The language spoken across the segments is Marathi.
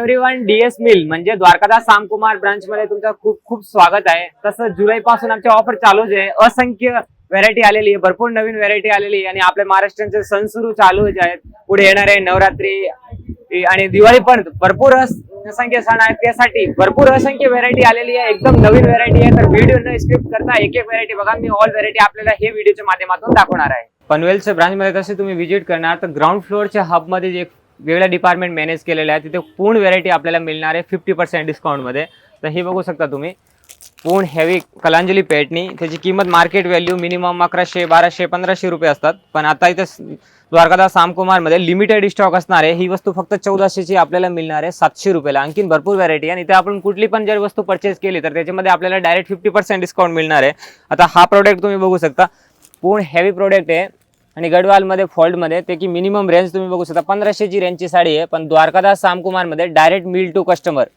एव्हरीवन डीएस मिल म्हणजे द्वारकादास सामकुमार ब्रांच मध्ये तुमचं खूप खूप स्वागत आहे. तसं जुलै पासून आमची ऑफर चालूच आहे. असंख्य व्हरायटी आलेली आहे. भरपूर नवीन व्हरायटी आलेली आहे. आणि आपल्या महाराष्ट्राचे सण सुरू चालू आहेत. पुढे येणार आहे नवरात्री आणि दिवाळी पण भरपूर असंख्य सण आहेत. त्यासाठी भरपूर असंख्य व्हरायटी आलेली आहे. एकदम नवीन व्हरायटी आहे. तर व्हिडिओ न स्किप करता एक एक व्हरायटी बघा. मी ऑल व्हरायटी आपल्याला हे व्हिडिओच्या माध्यमातून दाखवणार आहे. पनवेलच्या ब्रांच मध्ये तसे तुम्ही व्हिजिट करणार तर ग्राउंड फ्लोअरच्या हबमध्ये जे वेगळ्या डिपार्टमेंट मॅनेज केलेल्या आहे तिथे पूर्ण व्हेरायटी आपल्याला मिळणार आहे फिफ्टी पर्सेंट डिस्काउंटमध्ये तर हे बघू शकता तुम्ही. पूर्ण हेवी कलांजली पेटणी. त्याची किंमत मार्केट व्हॅल्यू मिनिमम अकराशे बाराशे पंधराशे रुपये असतात. पण आता इथे द्वारकादास सामकुमारमध्ये लिमिटेड स्टॉक असणार आहे. ही वस्तू फक्त चौदाशेची आपल्याला मिळणार आहे सातशे रुपयाला. आणखीन भरपूर व्हरायटी आहे. आणि इथे आपण कुठली पण जर वस्तू परचेस केली तर त्याच्यामध्ये आपल्याला डायरेक्ट फिफ्टी पर्सेंट डिस्काउंट मिळणार आहे. आता हा प्रोडक्ट तुम्ही बघू शकता. पूर्ण हेवी प्रोडक्ट आहे. आणि गडवालमध्ये फॉल्टमध्ये ते की मिनिमम रेंज तुम्ही बघू शकता. पंधराशेची रेंजची साडी आहे पण Dwarkadas सामकुमारमध्ये direct mill to customer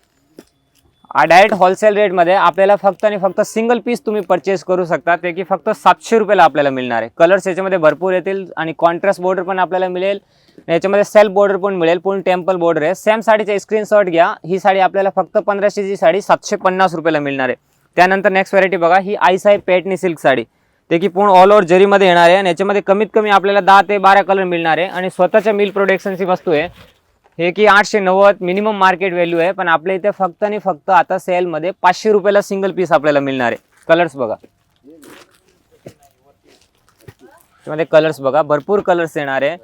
direct wholesale रेटमध्ये आपल्याला फक्त आणि फक्त सिंगल पीस तुम्ही परचेस करू शकता. ते की फक्त सातशे रुपयाला आपल्याला मिळणार आहे. कलर्स याच्यामध्ये भरपूर येतील आणि कॉन्ट्रास्ट बॉर्डर पण आपल्याला मिळेल. याच्यामध्ये सेल्फ बॉर्डर पण मिळेल पूर्ण टेम्पल बॉर्डर आहे. सेम साडीचा स्क्रीनशॉट घ्या. ही साडी आपल्याला फक्त पंधराशेची साडी सातशे पन्नास रुपयाला मिळणार आहे. त्यानंतर नेक्स्ट व्हरायटी बघा ही आईसाई पेटनी सिल्क साडी. ते की पूर्ण ऑल ओव्हर जरीमध्ये येणार आहे आणि याच्यामध्ये कमीत कमी आपल्याला दहा ते बारा कलर मिळणार आहे. आणि स्वतःच्या मिल प्रोडक्शनची वस्तू आहे. हे की आठशे नव्वद मिनिमम मार्केट व्हॅल्यू आहे. पण आपल्या इथे फक्त आणि फक्त आता सेलमध्ये पाचशे रुपयाला सिंगल पीस आपल्याला मिळणार आहे. कलर्स बघा. त्यामध्ये कलर्स बघा. भरपूर कलर्स येणार आहे.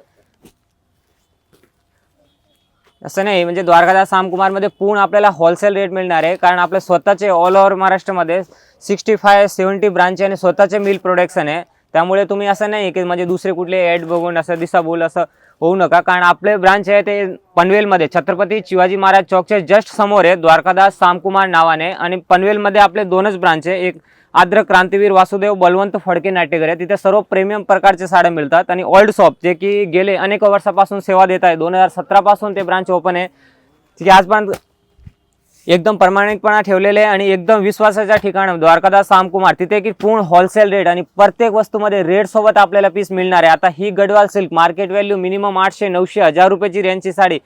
असं नाही म्हणजे द्वारकादास सामकुमारमध्ये पूर्ण आपल्याला होलसेल रेट मिळणार आहे. कारण आपल्या स्वतःचे ऑल ओव्हर महाराष्ट्रामध्ये सिक्स्टी फाय सेवन्टी ब्रांच आणि स्वतःचे मिल प्रोडक्शन आहे. त्यामुळे तुम्ही असं नाही की म्हणजे दुसरे कुठले ॲड बघून असं दिसाबोल असं होऊ नका. कारण आपले ब्रांच आहे ते पनवेलमध्ये. छत्रपती शिवाजी महाराज चौकच्या जस्ट समोर आहे द्वारकादास सामकुमार नावाने. आणि पनवेलमध्ये आपले दोनच ब्रांच आहे. एक आद्र क्रांतीवीर वासुदेव बलवंत फडके नाट्यगर आहे. तिथे सर्व प्रीमियम प्रकारचे साड्या मिळतात. आणि ओल्ड शॉप जे की गेले अनेक वर्षापासून सेवा देत आहे. दोन हजार सतरापासून ते ब्रांच ओपन आहे. की आजपर्यंत एकदम प्रामाणिकपणा ठेवलेले आहे आणि एकदम विश्वासाच्या ठिकाण. द्वारकादास सामकुमार तिथे की पूर्ण होलसेल रेट आणि प्रत्येक वस्तूमध्ये रेटसोबत आपल्याला पीस मिळणार आहे. आता ही Gadwal silk market value minimum आठशे नऊशे हजार रुपयाची रेंजची साडी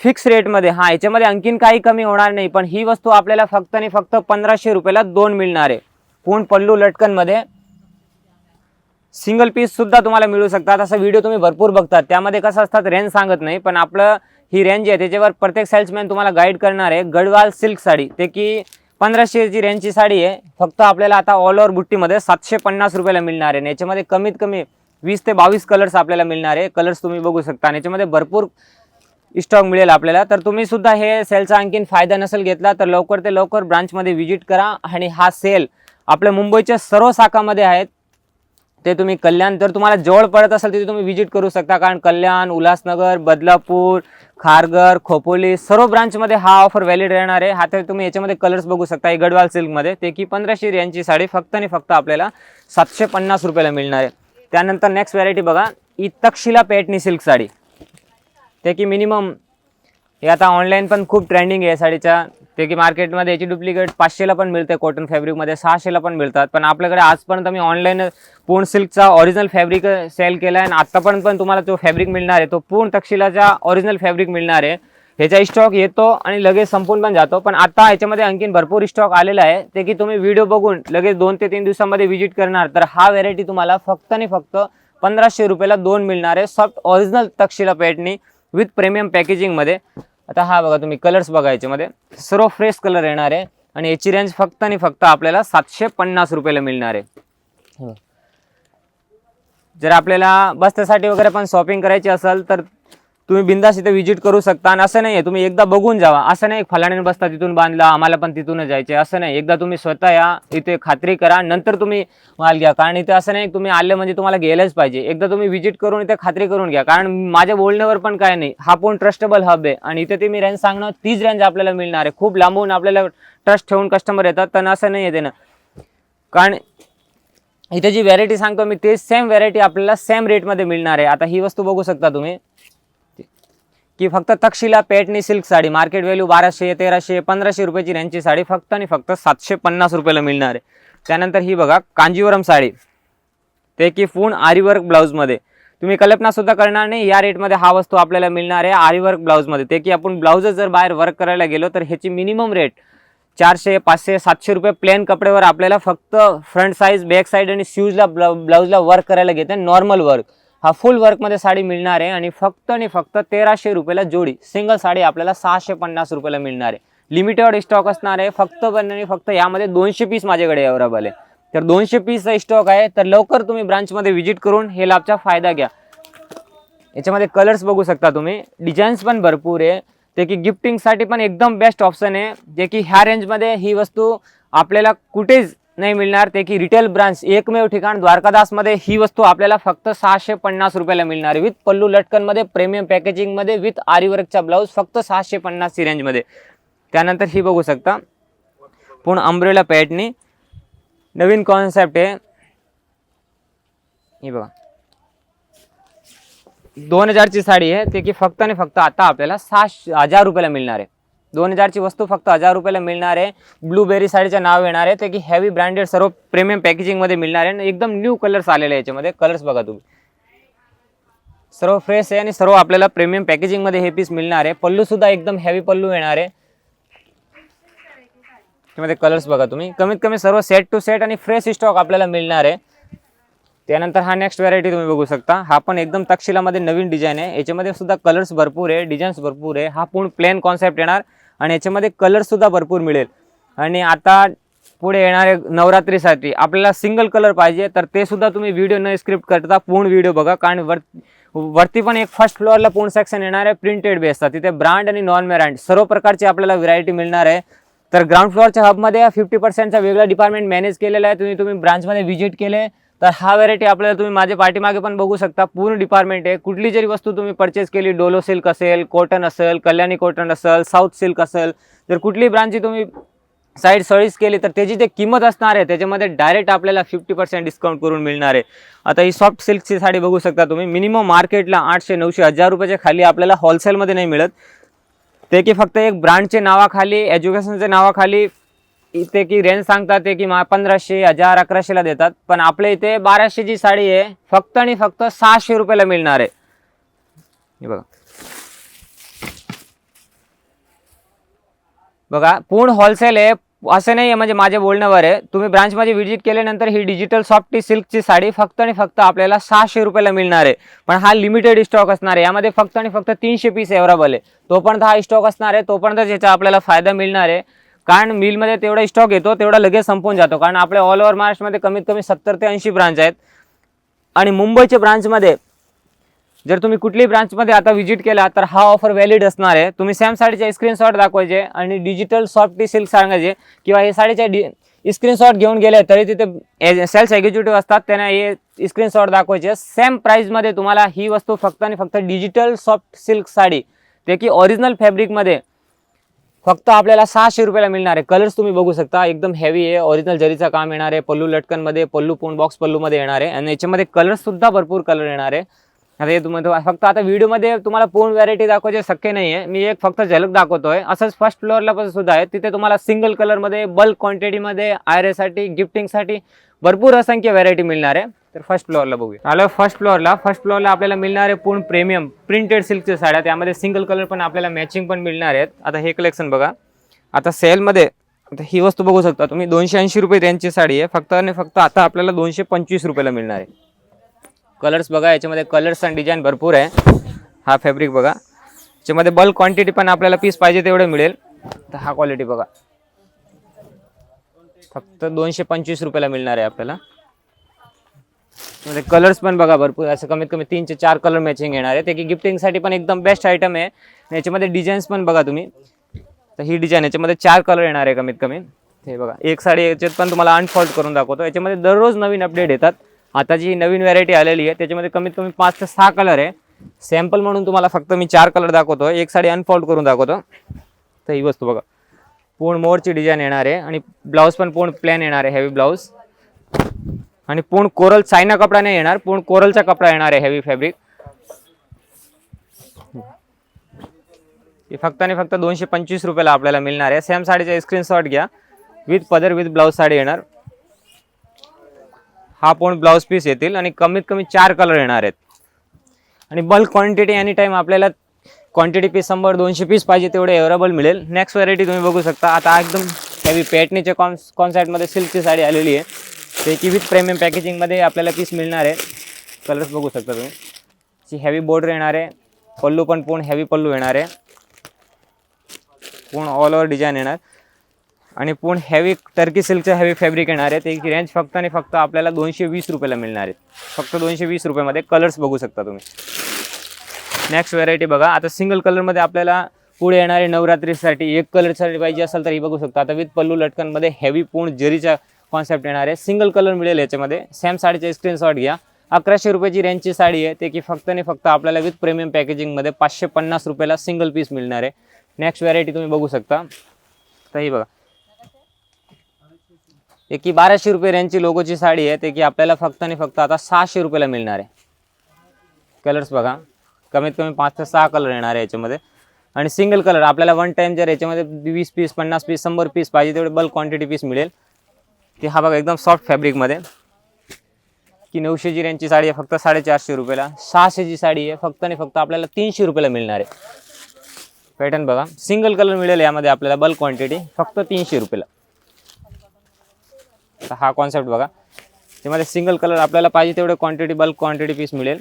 फिक्स रेटमध्ये हा याच्यामध्ये आणखीन काही कमी होणार नाही पण ही वस्तू आपल्याला फक्त आणि फक्त पंधराशे रुपयाला दोन मिळणार आहे. पूर्ण पल्लू लटकनमध्ये सिंगल पीस सुद्धा तुम्हाला मिळू शकतात. असा व्हिडिओ तुम्ही भरपूर बघतात. त्यामध्ये कसं असतात रेंज सांगत नाही पण आपलं ही रेंज आहे. त्याच्यावर प्रत्येक सेल्समॅन तुम्हाला गाईड करणार आहे. गडवाल सिल्क साडी. ते की पंधराशेची रेंजची साडी आहे फक्त आपल्याला आता ऑल ओव्हर बुट्टीमध्ये सातशे पन्नास रुपयाला मिळणार आहे. आणि याच्यामध्ये कमीत कमी वीस ते बावीस कलर्स आपल्याला मिळणार आहे. कलर्स तुम्ही बघू शकता. आणि याच्यामध्ये भरपूर स्टॉक मिळेल आपल्याला. तर तुम्ही सुद्धा हे सेलचा आणखीन फायदा नसेल घेतला तर लवकर ते लवकर ब्रांचमध्ये व्हिजिट करा. आणि हा सेल आपल्या मुंबईच्या सर्व शाखामध्ये आहेत. ते तुम्ही कल्याण जर तुम्हाला जवळ पडत असेल तिथे तुम्ही व्हिजिट करू शकता. कारण कल्याण उल्हासनगर बदलापूर खारघर खोपोली सर्व ब्रांचमध्ये हा ऑफर व्हॅलिड राहणार आहे. हा तर तुम्ही याच्यामध्ये कलर्स बघू शकता. गडवाल सिल्कमध्ये ते की पंधराशे यांची साडी फक्त आणि फक्त आपल्याला सातशे पन्नास रुपयाला मिळणार आहे. त्यानंतर नेक्स्ट व्हरायटी बघा. ही तक्षशिला पेटणी सिल्क साडी. ते की मिनिमम हे आता ऑनलाईन पण खूप ट्रेंडिंग आहे साडीच्या. ते की मार्केटमध्ये याची डुप्लिकेट पाचशेला पण मिळते कॉटन फॅब्रिकमध्ये सहाशेला पण मिळतात. पण आपल्याकडे आजपर्यंत मी ऑनलाईन पूर्ण सिल्कचा ऑरिजिनल फॅब्रिक सेल केला आहे आणि आत्तापर्यंत पण तुम्हाला जो फॅब्रिक मिळणार आहे तो पूर्ण तक्षिलाचा ऑरिजिनल फॅब्रिक मिळणार आहे. ह्याचा स्टॉक येतो आणि लगेच संपून पण जातो. पण आता ह्याच्यामध्ये आणखीन भरपूर स्टॉक आलेला आहे. ते की तुम्ही व्हिडिओ बघून लगेच दोन ते तीन दिवसामध्ये व्हिजिट करणार. तर हा व्हेरायटी तुम्हाला फक्त आणि फक्त पंधराशे रुपयाला दोन मिळणार आहे. Soft original Takshila Paithani with premium पॅकेजिंगमध्ये आता हा बघा तुम्ही कलर्स बघा याच्यामध्ये. सर्व फ्रेश कलर येणार आहे. आणि याची रेंज फक्त आणि फक्त आपल्याला सातशे पन्नास रुपयाला मिळणार आहे. हे. जर आपल्याला बसण्यासाठी वगैरे पण शॉपिंग करायची असेल तर तुम्ही बिंदास इथे व्हिजिट करू शकता. आणि असं नाही आहे तुम्ही एकदा बघून जावा. असं नाही फलाण्याने बसता तिथून बांधला आम्हाला पण तिथूनच जायचे असं नाही एकदा तुम्ही स्वतः या इथे खात्री करा नंतर तुम्ही माल घ्या. कारण इथे असं नाही तुम्ही आले म्हणजे तुम्हाला गेलंच पाहिजे. एकदा तुम्ही व्हिजिट करून इथे खात्री करून घ्या. कारण माझ्या बोलण्यावर पण काय नाही. हा पण ट्रस्टेबल हब आहे. आणि इथे ते मी रेंज सांगणार तीच रेंज आपल्याला मिळणार आहे. खूप लांबून आपल्याला ट्रस्ट ठेवून कस्टमर येतात तर असं नाही येते ना. कारण इथे जी व्हॅरायटी सांगतो मी ते सेम व्हॅरायटी आपल्याला सेम रेटमध्ये मिळणार आहे. आता ही वस्तू बघू शकता तुम्ही. की फक्त Takshashila Paithani silk sari. Market value बाराशे तेराशे पंधराशे रुपयाची रेंजची साडी फक्त आणि फक्त सातशे पन्नास रुपयाला मिळणार आहे. त्यानंतर ही बघा कांजीवरम साडी. ते की पूर्ण आरीवर्क ब्लाऊजमध्ये. तुम्ही कल्पनासुद्धा करणार नाही या रेटमध्ये हा वस्तू आपल्याला मिळणार आहे आरीवर्क ब्लाऊजमध्ये. ते की आपण ब्लाऊजच जर बाहेर वर्क करायला गेलो तर ह्याची मिनिमम रेट चारशे पाचशे सातशे रुपये प्लेन कपड्यावर आपल्याला फक्त फ्रंट साईज बॅक साईड आणि शूजला ब्लाऊजला वर्क करायला घेते नॉर्मल वर्क हा फुल वर्कमध्ये साडी मिळणार आहे आणि फक्त आणि फक्त तेराशे रुपयाला जोडी सिंगल साडी आपल्याला सहाशे पन्नास रुपयाला मिळणार आहे. लिमिटेड स्टॉक असणार आहे फक्त पण आणि फक्त यामध्ये दोनशे पीस माझ्याकडे अवेलेबल आहे. तर दोनशे पीसचा स्टॉक आहे तर लवकर तुम्ही ब्रांचमध्ये व्हिजिट करून हे लाभचा फायदा घ्या. याच्यामध्ये कलर्स बघू शकता तुम्ही. डिझाईन्स पण भरपूर आहे. ते की गिफ्टिंगसाठी पण एकदम बेस्ट ऑप्शन आहे. जे की ह्या रेंजमध्ये ही वस्तू आपल्याला कुठेच नाही मिळणार ते की रिटेल ब्रांच एकमेव ठिकाण द्वारकादासमध्ये ही वस्तू आपल्याला फक्त सहाशे पन्नास रुपयाला मिळणार. आहे विथ पल्लू लटकनमध्ये प्रीमियम पॅकेजिंगमध्ये विथ आरीवर्कचा ब्लाऊज फक्त सहाशे पन्नासची रेंजमध्ये त्यानंतर ही बघू शकता. पूर्ण अम्ब्रेला पॅटनी नवीन कॉन्सेप्ट आहे. ही बघा. दोन हजारची साडी आहे. ते की फक्त आणि फक्त आता आपल्याला सहा हजार रुपयाला मिळणार आहे. दोन हजारची वस्तू फक्त हजार रुपयाला मिळणार आहे. ब्लूबेरी साडीचं नाव येणार आहे. ते की हेवी ब्रँडेड सर्व प्रीमियम पॅकेजिंगमध्ये मिळणार आहे. आणि एकदम न्यू कलर्स आलेले आहे याच्यामध्ये. कलर्स बघा तुम्ही. सर्व फ्रेश आहे आणि सर्व आपल्याला प्रीमियम पॅकेजिंगमध्ये हे पीस मिळणार आहे. पल्लू सुद्धा एकदम हेवी पल्लू येणार आहे. त्यामध्ये कलर्स बघा तुम्ही. कमीत कमी सर्व सेट टू सेट आणि फ्रेश स्टॉक आपल्याला मिळणार आहे. त्यानंतर हा नेक्स्ट व्हरायटी तुम्ही बघू शकता. हा पण एकदम तक्षशिलामध्ये नवीन डिझाईन आहे. याच्यामध्ये सुद्धा कलर्स भरपूर आहे डिझाईन्स भरपूर आहे. हा पूर्ण प्लेन कॉन्सेप्ट येणार आणि याच्यामध्ये कलर्ससुद्धा भरपूर मिळेल. आणि आता पुढे येणारे नवरात्रीसाठी आपल्याला सिंगल कलर पाहिजे तर ते सुद्धा तुम्ही व्हिडिओ न स्क्रिप्ट करता पूर्ण व्हिडिओ बघा. कारण वर वरती पण एक फर्स्ट फ्लोअरला पूर्ण सेक्शन येणार आहे प्रिंटेड बेसचा तिथे ब्रँड आणि नॉन ब्रँड सर्व प्रकारची आपल्याला व्हरायटी मिळणार आहे. तर ग्राउंड फ्लोअरच्या हबमध्ये फिफ्टी पर्सेंटचा वेगळा डिपार्टमेंट मॅनेज केलेला आहे. तुम्ही तुम्ही ब्रांचमध्ये व्हिजिट केले तर हा व्हरायटी आपल्याला तुम्ही माझ्या पाठीमागे पण बघू शकता. पूर्ण डिपार्टमेंट आहे. कुठली जरी वस्तू तुम्ही परचेस केली डोलो सिल्क असेल कॉटन असेल कल्याणी कॉटन असेल साऊथ सिल्क असेल जर कुठली ब्रांचची तुम्ही साईड सॉईज केली तर त्याची जे किंमत असणार आहे त्याच्यामध्ये डायरेक्ट आपल्याला फिफ्टी पर्सेंट डिस्काउंट करून मिळणार आहे. आता ही सॉफ्ट सिल्कची साडी बघू शकता तुम्ही. मिनिमम मार्केटला आठशे नऊशे हजार रुपयाच्या खाली आपल्याला होलसेलमध्ये नाही मिळत. ते की फक्त एक ब्रँडचे नावाखाली एज्युकेशनच्या नावाखाली इथे की रेंज सांगतात ते की मा पंधराशे हजार अकराशेला देतात. पण आपल्या इथे बाराशेची साडी आहे फक्त आणि फक्त सहाशे रुपयाला मिळणार आहे. हे बघा. बघा पूर्ण होलसेल आहे. असं नाही आहे म्हणजे माझ्या बोलण्यावर आहे. तुम्ही ब्रांचमध्ये व्हिजिट केल्यानंतर ही डिजिटल सॉफ्टी सिल्कची साडी फक्त आणि फक्त आपल्याला सहाशे रुपयाला मिळणार आहे. पण हा लिमिटेड स्टॉक असणार आहे. यामध्ये फक्त आणि फक्त तीनशे पीस अवेलेबल आहे. तोपर्यंत हा स्टॉक असणार आहे. तोपर्यंत याचा आपल्याला फायदा मिळणार आहे. कारण मिलमध्ये तेवढा स्टॉक येतो तेवढा लगेच संपून जातो. कारण आपल्या ऑल ओव्हर महाराष्ट्रामध्ये कमीत कमी सत्तर ते ऐंशी ब्रांच आहेत. आणि मुंबईच्या ब्रांचमध्ये जर तुम्ही कुठलीही ब्रांचमध्ये आता व्हिजिट केला तर हा ऑफर व्हॅलिड असणार आहे. तुम्ही सॅम साडीचे स्क्रीनशॉट दाखवायचे आणि डिजिटल सॉफ्टी सिल्क सांगायचे. किंवा हे साडीचे डि स्क्रीनशॉट घेऊन गेले तरी तिथे सेल्स एक्झिक्युटिव्ह असतात त्यांना हे स्क्रीनशॉट दाखवायचे. सेम प्राईजमध्ये तुम्हाला ही वस्तू फक्त आणि फक्त डिजिटल सॉफ्ट सिल्क साडी. ते की ओरिजिनल फॅब्रिकमध्ये फक्त आपल्याला सहाशे रुपयाला मिळणार आहे. कलर्स तुम्ही बघू शकता. एकदम हेवी आहे. ओरिजिनल जरीचं काम येणार आहे. पल्लू लटकनमध्ये पल्लू पूर्ण बॉक्स पल्लूमध्ये येणार आहे. आणि याच्यामध्ये कलर्ससुद्धा भरपूर कलर येणार आहे. आता हे तुम्हाला फक्त आता व्हिडिओमध्ये तुम्हाला पूर्ण व्हरायटी दाखवायची शक्य नाही आहे मी एक फक्त झलक दाखवतोय. असंच फर्स्ट फ्लोअरला पण सुद्धा आहे. तिथे तुम्हाला सिंगल कलरमध्ये बल्क क्वांटिटीमध्ये आयरेसाठी गिफ्टिंगसाठी भरपूर असंख्य व्हरायटी मिळणार आहे. तर फर्स्ट फ्लोअरला बघूया. आलो फर्स्ट फ्लोअरला फर्स्ट फ्लोअरला आपल्याला मिळणार आहे पूर्ण प्रीमियम प्रिंटेड सिल्कच्या साड्या. त्यामध्ये सिंगल कलर पण आपल्याला मॅचिंग पण मिळणार आहेत. आता हे कलेक्शन बघा. आता सेलमध्ये आता ही वस्तू बघू शकता तुम्ही. दोनशे ऐंशी रुपये त्यांची साडी आहे. फक्त आणि फक्त आता आपल्याला दोनशे पंचवीस रुपयाला मिळणार आहे. कलर्स बघा याच्यामध्ये कलर्स आणि डिझाईन भरपूर आहे. हा फॅब्रिक बघा. याच्यामध्ये बल्क क्वांटिटी पण आपल्याला पीस पाहिजे तेवढं मिळेल. तर हा क्वालिटी बघा. फक्त दोनशे पंचवीस रुपयाला मिळणार आहे आपल्याला. म्हणजे कलर्स पण बघा भरपूर. असं कमीत कमी तीन ते चार कलर मॅचिंग येणार आहे ते की गिफ्टिंगसाठी पण एकदम बेस्ट आयटम आहे. याच्यामध्ये डिझाईन्स पण बघा तुम्ही. तर ही डिझाईन याच्यामध्ये चार कलर येणार आहे कमीत कमी हे बघा. एक साडी याच्यात पण तुम्हाला अनफॉल्ड करून दाखवतो. याच्यामध्ये दररोज नवीन अपडेट येतात. आता जी नवीन व्हरायटी आलेली आहे त्याच्यामध्ये कमीत कमी पाच ते सहा कलर आहे. सॅम्पल म्हणून तुम्हाला फक्त मी चार कलर दाखवतो. एक साडी अनफॉल्ड करून दाखवतो. तर ही वस्तू बघा. पूर्ण मोरची डिझाईन येणार आहे. आणि ब्लाऊज पण पूर्ण प्लॅन येणार आहे. हेवी ब्लाऊज आणि पूर्ण कोरल चायना कपडा नाही येणार पूर्ण कोरलचा कपडा येणार आहे हेवी फॅब्रिक फक्त आणि फक्त दोनशे पंचवीस रुपयाला आपल्याला मिळणार आहे. सेम साडीचा स्क्रीनशॉट घ्या. विथ पदर विथ ब्लाऊज साडी येणार. हा पूर्ण ब्लाऊज पीस येतील आणि कमीत कमी चार कलर येणार आहेत. आणि बल्क क्वांटिटी एनी टाईम आपल्याला क्वांटिटी पीस शंभर दोनशे पीस पाहिजे तेवढे अवेलेबल मिळेल. नेक्स्ट व्हरायटी तुम्ही बघू शकता. आता एकदम हेवी पॅटनीच्या कॉन कॉन्सेप्टमध्ये सिल्कची साडी आलेली आहे. ते की विथ प्रेमियम पॅकेजिंगमध्ये आपल्याला पीस मिळणार आहे. कलर्स बघू शकता तुम्ही. ची हेवी बॉर्डर येणार आहे. पल्लू पण पूर्ण हेवी पल्लू येणार आहे. पूर्ण ऑल ओव्हर डिझाईन येणार. आणि पूर्ण हेवी टर्की सिल्कचं हेवी फॅब्रिक येणार आहे. त्याची रेंज फक्त आणि फक्त आपल्याला दोनशे वीस रुपयाला मिळणार आहे. फक्त दोनशे वीस रुपयामध्ये कलर्स बघू शकता तुम्ही. नेक्स्ट व्हरायटी बघा. आता सिंगल कलरमध्ये आपल्याला पुढे येणारे नवरात्रीसाठी एक कलरसाठी पाहिजे असेल तर ही बघू शकता. आता विथ पल्लू लटकनमध्ये हेवी पूर्ण जरीचा कॉन्सेप्ट येणार आहे. सिंगल कलर मिळेल याच्यामध्ये. सॅम साडीचे स्क्रीनशॉट घ्या. अकराशे रुपयाची रेंजची साडी आहे ते की फक्त आणि फक्त आपल्याला विथ प्रीमियम पॅकेजिंगमध्ये पाचशे पन्नास रुपयाला सिंगल पीस मिळणार आहे. नेक्स्ट व्हरायटी तुम्ही बघू शकता. तर ही बघा. एक की बाराशे रुपये रेंजची लोगोची साडी आहे ते की आपल्याला फक्त आणि फक्त आता सहाशे रुपयाला मिळणार आहे. कलर्स बघा. कमीत कमी पाच ते सहा कलर येणार आहे याच्यामध्ये. आणि सिंगल कलर आपल्याला वन टाईम जर याच्यामध्ये वीस पीस पन्नास पीस शंभर पीस पाहिजे तेवढे बल्क क्वांटिटी पीस मिळेल. ती हा बघा एकदम सॉफ्ट फॅब्रिकमध्ये की नऊशे जिऱ्यांची साडी आहे फक्त साडेचारशे रुपयाला. सहाशेची साडी आहे फक्त आणि फक्त आपल्याला तीनशे रुपयाला मिळणार आहे. पॅटर्न बघा. सिंगल कलर मिळेल यामध्ये आपल्याला बल्क क्वांटिटी फक्त तीनशे रुपयाला. तर हा कॉन्सेप्ट बघा. त्यामध्ये सिंगल कलर आपल्याला पाहिजे तेवढे क्वांटिटी बल्क क्वांटिटी पीस मिळेल.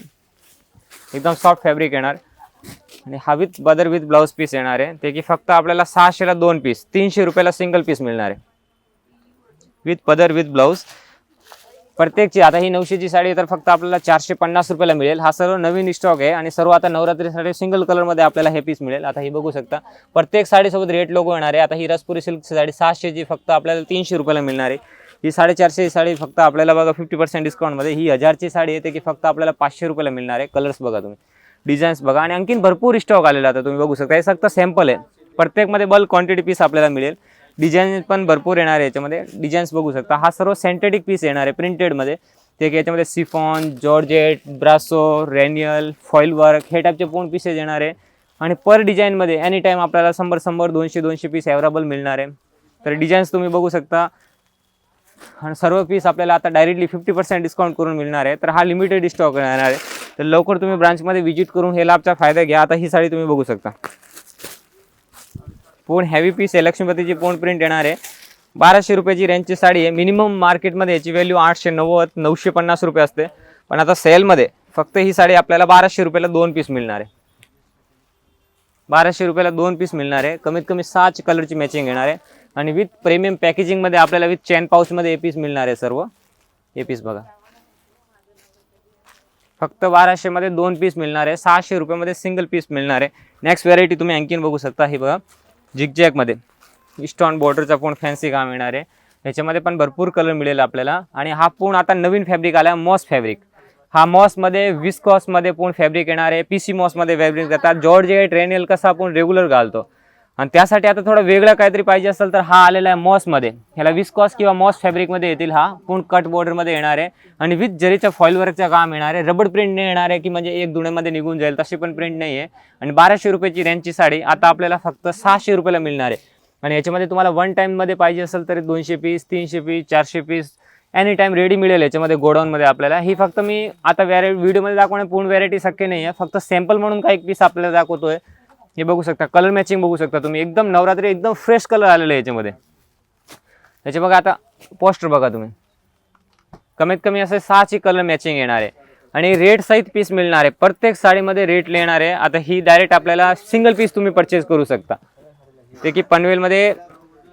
एकदम सॉफ्ट फॅब्रिक येणार. आणि हा with border with blouse piece येणार आहे. ते की फक्त आपल्याला सहाशेला दोन पीस तीनशे रुपयाला सिंगल पीस मिळणार आहे. विथ पदर विथ ब्लाऊज. प्रत्येकची आता ही नऊशेची साडी तर फक्त आपल्याला चारशे पन्नास रुपयाला मिळेल. हा सर्व नवीन स्टॉक आहे आणि सर्व आता नवरात्रीसाठी सिंगल कलरमध्ये आपल्याला हे पीस मिळेल. आता ही बघू शकता. प्रत्येक साडीसोबत रेट लोगो येणार आहे. आता ही रसपुरी सिल्कची साडी सहाशेची फक्त आपल्याला तीनशे रुपयाला मिळणार आहे. ही साडेचारशे साडी फक्त आपल्याला बघा फिफ्टी पर्सेंट डिस्काउंटमध्ये ही हजारची साडी येते की फक्त आपल्याला पाचशे रुपयाला मिळणार आहे. कलर्स बघा तुम्ही. डिझाईन्स बघा. आणि आणखीन भरपूर स्टॉक आलेला आता तुम्ही बघू शकता. हे फक्त सॅम्पल आहे. प्रत्येकमध्ये बल्क क्वांटिटी पीस आपल्याला मिळेल. डिझाईन पण भरपूर येणार आहे याच्यामध्ये. डिझाईन्स बघू शकता. हा सर्व सेंटेटिक पीस येणार आहे प्रिंटेडमध्ये ते की याच्यामध्ये सिफॉन जॉर्जेट ब्रासो रेनियल फॉईल वर्क हे टाईपचे पूर्ण पीसेस येणार आहे. आणि पर डिझाईनमध्ये एनी टाईम आपल्याला शंभर शंभर दोनशे दोनशे पीस अवेलेबल मिळणार आहे. तर डिझाईन्स तुम्ही बघू शकता. आणि सर्व पीस आपल्याला आता डायरेक्टली फिफ्टी पर्सेंट डिस्काउंट करून मिळणार आहे. तर हा लिमिटेड स्टॉक येणार आहे. तर लवकर तुम्ही ब्रांचमध्ये व्हिजिट करून हे लाभचा फायदा घ्या. आता ही साडी तुम्ही बघू शकता. पूर्ण हॅवी पीस आहे लक्ष्मीपतीची पूर्ण प्रिंट येणार आहे. बाराशे रुपयाची रेंजची साडी आहे. मिनिमम मार्केटमध्ये याची व्हॅल्यू आठशे नव्वद नऊशे पन्नास रुपये असते. पण आता सेलमध्ये फक्त ही साडी आपल्याला बाराशे रुपयाला दोन पीस मिळणार आहे. बाराशे रुपयाला दोन पीस मिळणार आहे. कमीत कमी सहाच कलरची मॅचिंग येणार आहे. आणि विथ प्रीमियम पॅकेजिंगमध्ये आपल्याला विथ चेन पाऊचमध्ये हे पीस मिळणार आहे सर्व. हे पीस बघा. फक्त बाराशेमध्ये दोन पीस मिळणार आहे. सहाशे रुपयामध्ये सिंगल पीस मिळणार आहे. नेक्स्ट व्हरायटी तुम्ही आणखीन बघू शकता. हे बघा. जिगजॅकमध्ये इस्टॉन बॉर्डरचा पूर्ण फॅन्सी काम येणार आहे. ह्याच्यामध्ये पण भरपूर कलर मिळेल आपल्याला. आणि हा पूर्ण आता नवीन फॅब्रिक आला मॉस फॅब्रिक हा मॉसमध्ये विस्कॉसमध्ये पूर्ण फॅब्रिक येणार आहे. पी सी मॉसमध्ये फॅब्रिक देतात जॉर्ज ट्रेनियल कसा आपण रेग्युलर घालतो? आणि त्यासाठी आता थोडं वेगळं काहीतरी पाहिजे असेल तर हा आलेला आहे मॉसमध्ये ह्याला विस्कॉस किंवा मॉस फॅब्रिकमध्ये येतील हा. पूर्ण कट बॉर्डरमध्ये येणार आहे. आणि विथ जरीच्या फॉईलवर्कचं काम येणार आहे रबड प्रिंट नाही येणार आहे की म्हणजे एक दुण्यामध्ये निघून जाईल तशी पण प्रिंट नाही आहे आणि बाराशे रुपयाची रेंजची साडी आता आपल्याला फक्त सहाशे रुपयाला मिळणार आहे. आणि याच्यामध्ये तुम्हाला वन टाईममध्ये पाहिजे असेल तर दोनशे पीस तीनशे पीस चारशे पीस एनी टाईम रेडी मिळेल याच्यामध्ये गोडाऊनमध्ये आपल्याला. ही फक्त मी आता व्हॅराय व्हिडिओमध्ये दाखवणे पूर्ण व्हॅरायटी शक्य नाही आहे फक्त सॅम्पल म्हणून काही पीस आपल्याला दाखवतोय. हे बघू शकता कलर मॅचिंग बघू शकता तुम्ही. एकदम नवरात्री एकदम फ्रेश कलर आलेला आहे याच्यामध्ये. याचे बघा आता पोस्टर बघा तुम्ही. कमीत कमी असे सहाची कलर मॅचिंग येणार आहे. आणि रेट सहित पीस मिळणार आहे. प्रत्येक साडीमध्ये रेट येणार आहे. आता ही डायरेक्ट आपल्याला सिंगल पीस तुम्ही परचेस करू शकता. ते की पनवेलमध्ये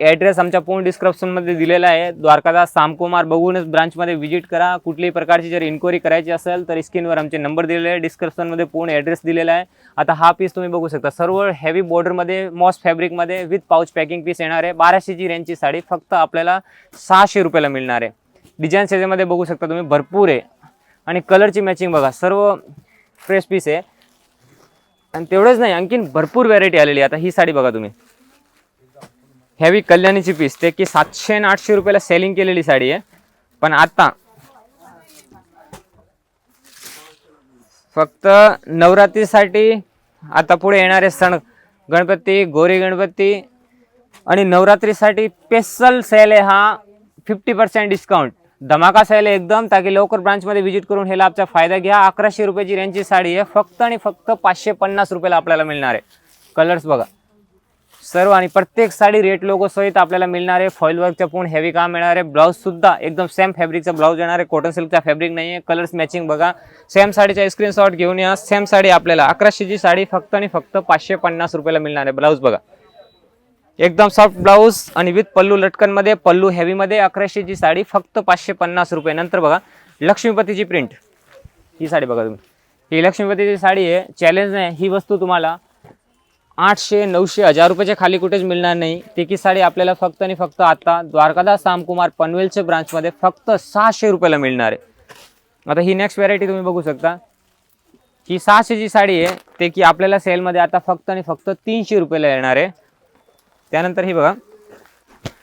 ॲड्रेस आमच्या पूर्ण डिस्क्रिप्शनमध्ये दिलेला आहे. द्वारकादास सामकुमार बघूनच ब्रांचमध्ये व्हिजिट करा. कुठलीही प्रकारची जर इन्क्वायरी करायची असेल तर स्क्रीनवर आमचे नंबर दिलेले आहे. डिस्क्रिप्शनमध्ये पूर्ण ॲड्रेस दिलेला आहे. आता हा पीस तुम्ही बघू शकता. सर्व हेवी बॉर्डरमध्ये मॉस फॅब्रिकमध्ये विथ पाऊच पॅकिंग पीस येणार. आहे बाराशेची रेंजची साडी फक्त आपल्याला सहाशे रुपयाला मिळणार आहे. डिझाईन याच्यामध्ये बघू शकता तुम्ही भरपूर आहे. आणि कलरची मॅचिंग बघा. सर्व फ्रेश पीस आहे. आणि तेवढंच नाही आणखीन भरपूर व्हरायटी आलेली आहे. आता ही साडी बघा तुम्ही. हॅवी कल्याणीची पीस ते की सातशे आणि आठशे रुपयाला सेलिंग केलेली साडी आहे. पण आता फक्त नवरात्रीसाठी आता पुढे येणारे सण गणपती गोरी गणपती आणि नवरात्रीसाठी स्पेशल सेल आहे हा फिफ्टी पर्सेंट डिस्काउंट धमाका सेल आहे एकदम ताकि लवकर ब्रांचमध्ये व्हिजिट करून हे लाभचा फायदा घ्या. अकराशे रुपयाची रेंजची साडी आहे. फक्त आणि फक्त पाचशे पन्नास रुपयाला आपल्याला मिळणार आहे. कलर्स बघा. सर्व आणि प्रत्येक साडी रेट लोगो सहित आपल्याला मिळणार आहे फॉईल वर्कचं पूर्ण हेवी काम मिळणार आहे ब्लाऊज सुद्धा एकदम सेम फॅब्रिकचा ब्लाऊज येणार. आहे कॉटन सिल्कचा फॅब्रिक नाही आहे कलर्स मॅचिंग बघा. सेम साडीचा स्क्रीनशॉट घेऊन या. सेम साडी आपल्याला अकराशेची साडी फक्त आणि फक्त पाचशे पन्नास रुपयाला मिळणार आहे ब्लाऊज बघा. एकदम सॉफ्ट ब्लाऊज आणि विथ पल्लू लटकनमध्ये पल्लू हेवीमध्ये अकराशेची साडी फक्त पाचशे पन्नास रुपये. नंतर बघा लक्ष्मीपतीची प्रिंट ही साडी बघा तुम्ही. ही लक्ष्मीपतीची साडी आहे. चॅलेंज नाही. ही वस्तू तुम्हाला आठशे नऊशे हजार रुपयाच्या खाली कुठेच मिळणार नाही. ती की साडी आपल्याला फक्त आणि फक्त आता द्वारकादास सामकुमार पनवेलच्या ब्रांचमध्ये फक्त सहाशे रुपयाला मिळणार आहे. आता ही नेक्स्ट व्हरायटी तुम्ही बघू शकता. ही सहाशेची साडी आहे ते की आपल्याला सेलमध्ये आता फक्त आणि फक्त तीनशे रुपयाला येणार आहे. त्यानंतर ही बघा.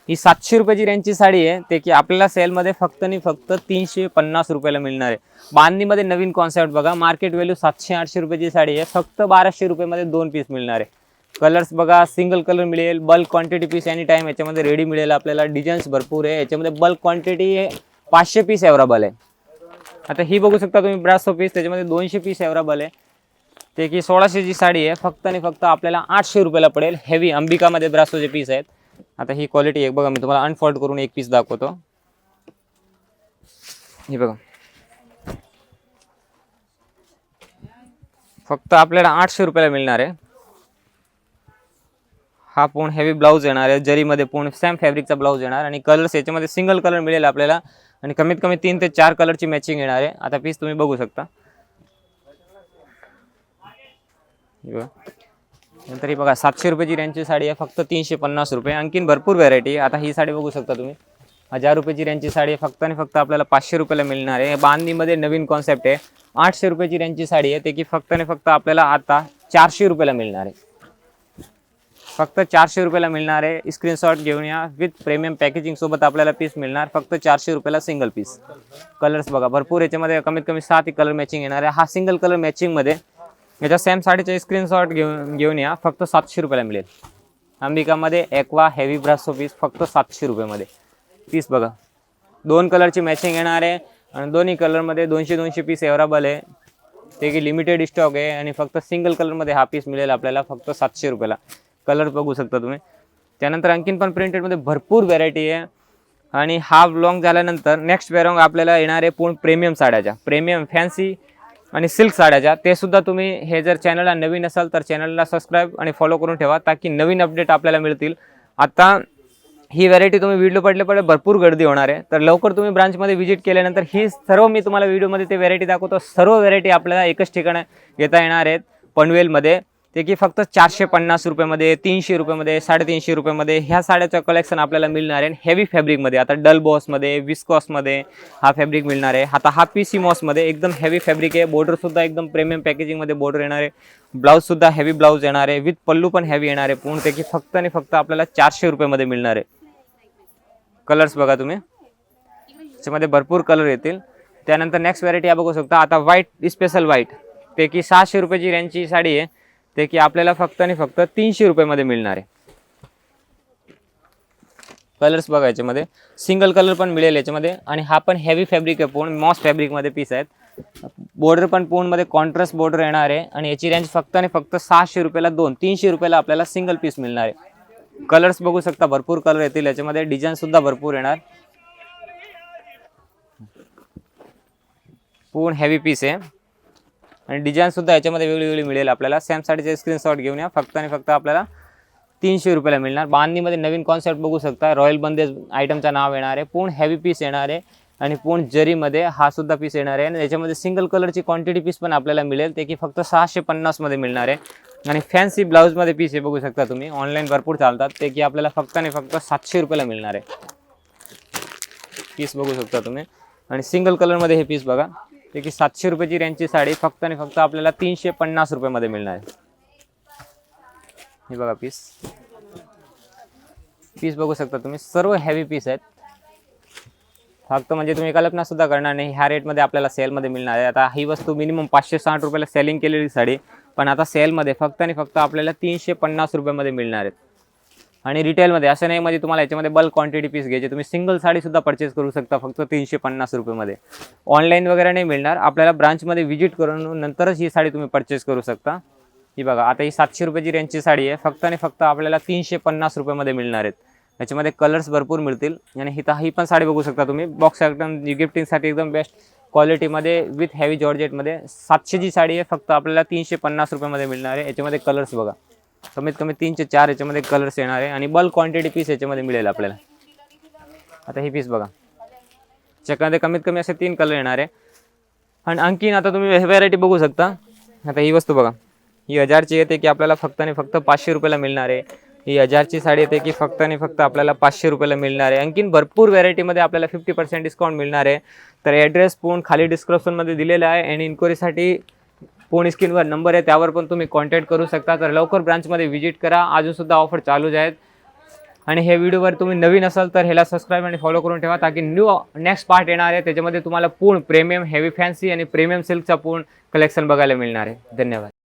ही सातशे रुपयाची रेंजची साडी आहे ते की आपल्याला सेलमध्ये फक्त आणि फक्त तीनशे पन्नास रुपयाला मिळणार आहे. बांधणीमध्ये नवीन कॉन्सेप्ट बघा. मार्केट व्हॅल्यू सातशे आठशे रुपयाची साडी आहे फक्त बाराशे रुपयामध्ये दोन पीस मिळणार आहे. कलर्स बघा सिंगल कलर मिळेल bulk quantity piece any time याच्यामध्ये रेडी मिळेल आपल्याला. डिझाईन्स भरपूर आहे. याच्यामध्ये बल्क क्वांटिटी पाचशे पीस अवेलेबल आहे. आता ही बघू शकता तुम्ही ब्रासो पीस त्याच्यामध्ये दोनशे पीस अवेलेबल आहे. ते की सोळाशेची साडी आहे फक्त आणि फक्त आपल्याला आठशे रुपयाला पडेल. हेवी अंबिकामध्ये ब्रासोचे पीस आहेत. आता ही क्वालिटी एक बघा मी तुम्हाला अनफोल्ड करून एक पीस दाखवतो. हे बघा. फक्त आपल्याला आठशे रुपयाला मिळणार आहे. हा पूर्ण हेवी ब्लाऊज येणार आहे. जरीमध्ये पूर्ण सॅम फॅब्रिकचा ब्लाऊज येणार आणि कलर्स याच्यामध्ये सिंगल कलर मिळेल आपल्याला. आणि कमीत कमी तीन ते चार कलरची मॅचिंग येणार आहे. आता पीस तुम्ही बघू शकता. बघा. नंतर ही बघा सातशे रुपयाची रेंजची साडी आहे. फक्त तीनशे पन्नास रुपये. आणखीन भरपूर व्हरायटी आहे. आता ही साडी बघू शकता तुम्ही. हजार रुपयाची रेंजची साडी आहे. फक्त आणि फक्त आपल्याला पाचशे रुपयाला मिळणार आहे. बांधणीमध्ये नवीन कॉन्सेप्ट आहे. आठशे रुपयाची रेंजची साडी आहे. ते की फक्त आणि फक्त आपल्याला आता चारशे रुपयाला मिळणार आहे. फक्त चारशे रुपयाला मिळणार आहे. स्क्रीनशॉट घेऊन या. विथ प्रीमियम पॅकेजिंग सोबत आपल्याला पीस मिळणार. फक्त चारशे रुपयाला सिंगल पीस कलर्स बघा भरपूर याच्यामध्ये कमीत कमी सात कलर मॅचिंग येणार आहे. हा सिंगल कलर मॅचिंगमध्ये याच्या सेम साडीचे स्क्रीनशॉट घेऊन घेऊन या. फक्त सातशे रुपयाला मिळेल. अंबिकामध्ये एक्वा हेवी ब्रासो पीस फक्त सातशे रुपयामध्ये. पीस बघा. दोन कलरची मॅचिंग येणार आहे. आणि दोन्ही कलरमध्ये दोनशे दोनशे पीस अवेलेबल आहे. ते की लिमिटेड स्टॉक आहे. आणि फक्त सिंगल कलरमध्ये हा पीस मिळेल आपल्याला फक्त सातशे रुपयाला. कलर बघू शकता तुम्ही. त्यानंतर आणखीन पण प्रिंटेडमध्ये भरपूर व्हरायटी आहे. आणि हा लॉंग झाल्यानंतर नेक्स्ट वेरॉंग आपल्याला येणार आहे पूर्ण प्रीमियम साड्याच्या. प्रीमियम फॅन्सी आणि सिल्क साड्याच्या. ते सुद्धा तुम्ही हे जर चॅनलला नवीन असाल तर चॅनलला सबस्क्राईब आणि फॉलो करून ठेवा ताकी नवीन अपडेट आपल्याला मिळतील. आता ही व्हरायटी तुम्ही व्हिडिओ पडले पडले भरपूर गर्दी होणार आहे. तर लवकर तुम्ही ब्रांचमध्ये व्हिजिट केल्यानंतर ही सर्व मी तुम्हाला व्हिडिओमध्ये ते व्हरायटी दाखवतो. सर्व व्हरायटी आपल्याला एकच ठिकाणं घेता येणार आहेत. पनवेलमध्ये. ते की फक्त चारशे पन्नास रुपयामध्ये तीनशे रुपयामध्ये साडेतीनशे रुपयामध्ये ह्या साड्याचं कलेक्शन आपल्याला मिळणार आहे. हेवी फॅब्रिकमध्ये आता डल बॉसमध्ये विस्कॉसमध्ये हा फॅब्रिक मिळणार आहे. आता हा पी सी मॉसमध्ये एकदम हेवी फॅब्रिक आहे. बॉर्डरसुद्धा एकदम प्रीमियम पॅकेजिंगमध्ये बॉर्डर येणार आहे. ब्लाऊजसुद्धा हेवी ब्लाऊज येणार आहे. विथ पल्लू पण हेवी येणार आहे. पूर्ण ते की फक्त आणि फक्त आपल्याला चारशे रुपयामध्ये मिळणार आहे. कलर्स बघा तुम्ही. त्याच्यामध्ये भरपूर कलर येतील. त्यानंतर नेक्स्ट व्हरायटी या बघू शकता. आता व्हाईट स्पेशल व्हाईट ते की सहाशे रुपयाची रेंजची साडी आहे. ते की आपल्याला फक्त आणि फक्त तीनशे रुपयामध्ये मिळणार आहे. कलर्स बघा याच्यामध्ये. सिंगल कलर पण मिळेल याच्यामध्ये. आणि हा पण हेवी फॅब्रिक आहे पूर्ण मॉस फॅब्रिकमध्ये पीस आहेत. बॉर्डर पण पूर्णमध्ये कॉन्ट्रास्ट बॉर्डर येणार आहे. आणि याची रेंज फक्त आणि फक्त सहाशे रुपयाला दोन तीनशे रुपयाला आपल्याला सिंगल पीस मिळणार आहे. कलर्स बघू शकता भरपूर कलर येतील याच्यामध्ये. डिझाईनसुद्धा भरपूर येणार. पूर्ण हेवी पीस आहे. आणि डिझाईनसुद्धा याच्यामध्ये वेगळी वेगळी मिळेल आपल्याला. सॅम साडीचे स्क्रीनशॉट घेऊन या. फक्त आणि फक्त आपल्याला तीनशे रुपयाला मिळणार. बांधणीमध्ये नवीन कॉन्सेप्ट बघू शकता. रॉयल बंदेज आयटमचं नाव येणार आहे. पूर्ण हेवी पीस येणार आहे. आणि पूर्ण जरीमध्ये हा सुद्धा पीस येणार आहे. आणि याच्यामध्ये सिंगल कलरची क्वांटिटी पीस पण आपल्याला मिळेल. ते की फक्त सहाशे पन्नासमध्ये मिळणार आहे. आणि फॅन्सी ब्लाऊजमध्ये पीस हे बघू शकता तुम्ही. ऑनलाईन भरपूर चालतात. ते की आपल्याला फक्त आणि फक्त सातशे रुपयाला मिळणार आहे. पीस बघू शकता तुम्ही. आणि सिंगल कलरमध्ये हे पीस बघा. जे की सातशे रुपयाची रेंजची साडी फक्त आणि फक्त आपल्याला तीनशे पन्नास रुपयामध्ये मिळणार आहे. हे बघा पीस पीस बघू शकता तुम्ही. सर्व हेवी पीस आहेत. फक्त म्हणजे तुम्ही कल्पना सुद्धा करणार नाही. ह्या रेटमध्ये आपल्याला सेलमध्ये मिळणार आहे. आता ही वस्तू मिनिमम पाचशे साठ रुपयाला सेलिंग केलेली साडी पण आता सेलमध्ये फक्त आणि फक्त आपल्याला तीनशे पन्नास रुपयामध्ये मिळणार आहेत. आणि रिटेलमध्ये असं नाही म्हणजे तुम्हाला याच्यामध्ये बल्क क्वांटिटी पीस घ्यायचे. तुम्ही सिंगल साडीसुद्धा परचेस करू शकता फक्त तीनशे पन्नास रुपयेमध्ये. ऑनलाईन वगैरे नाही मिळणार. आपल्याला ब्रांचमध्ये व्हिजिट करून नंतरच ही साडी तुम्ही परचेस करू शकता. ही बघा आता ही सातशे रुपयाची रेंजची साडी आहे फक्त आणि फक्त आपल्याला तीनशे पन्नास रुपयामध्ये मिळणार आहेत. याच्यामध्ये कलर्स भरपूर मिळतील. आणि हिता ही पण साडी बघू शकता तुम्ही. बॉक्स एकदम गिफ्टिंगसाठी एकदम बेस्ट क्वालिटीमध्ये विथ हॅवी जॉर्जेटमध्ये सातशेची साडी आहे फक्त आपल्याला तीनशे पन्नास रुपयामध्ये मिळणार आहे. याच्यामध्ये कलर्स बघा. कमीत कमी तीनशे चार याच्यामध्ये कलर्स येणार आहे आणि बल्क क्वांटिटी पीस याच्यामध्ये मिळेल आपल्याला. आता ही पीस बघा. त्याच्यामध्ये कमीत कमी असे तीन कलर येणार आहे. आणि आणखीन आता तुम्ही व्हरायटी बघू शकता. आता ही वस्तू बघा. ही हजारची येते की आपल्याला फक्त आणि फक्त पाचशे रुपयाला मिळणार आहे. ही हजारची साडी येते की फक्त आणि फक्त आपल्याला पाचशे रुपयाला मिळणार आहे. आणखीन भरपूर व्हरायटीमध्ये आपल्याला फिफ्टी पर्सेंट डिस्काउंट मिळणार आहे. तर ॲड्रेस पूर्ण खाली डिस्क्रिप्शनमध्ये दिलेला आहे. आणि इन्क्वायरीसाठी फोन स्क्रीनवर नंबर आहे त्यावर पण तुम्ही कॉन्टॅक्ट करू शकता. तर लवकर ब्रांचमध्ये व्हिजिट करा. अजूनसुद्धा ऑफर चालूच आहेत. आणि हे व्हिडिओवर तुम्ही नवीन असाल तर ह्याला सबस्क्राईब आणि फॉलो करून ठेवा ताकी न्यू नेक्स्ट पार्ट येणार आहे. त्याच्यामध्ये तुम्हाला पूर्ण प्रीमियम हेवी फॅन्सी आणि प्रीमियम सिल्कचा पूर्ण कलेक्शन बघायला मिळणार आहे. धन्यवाद.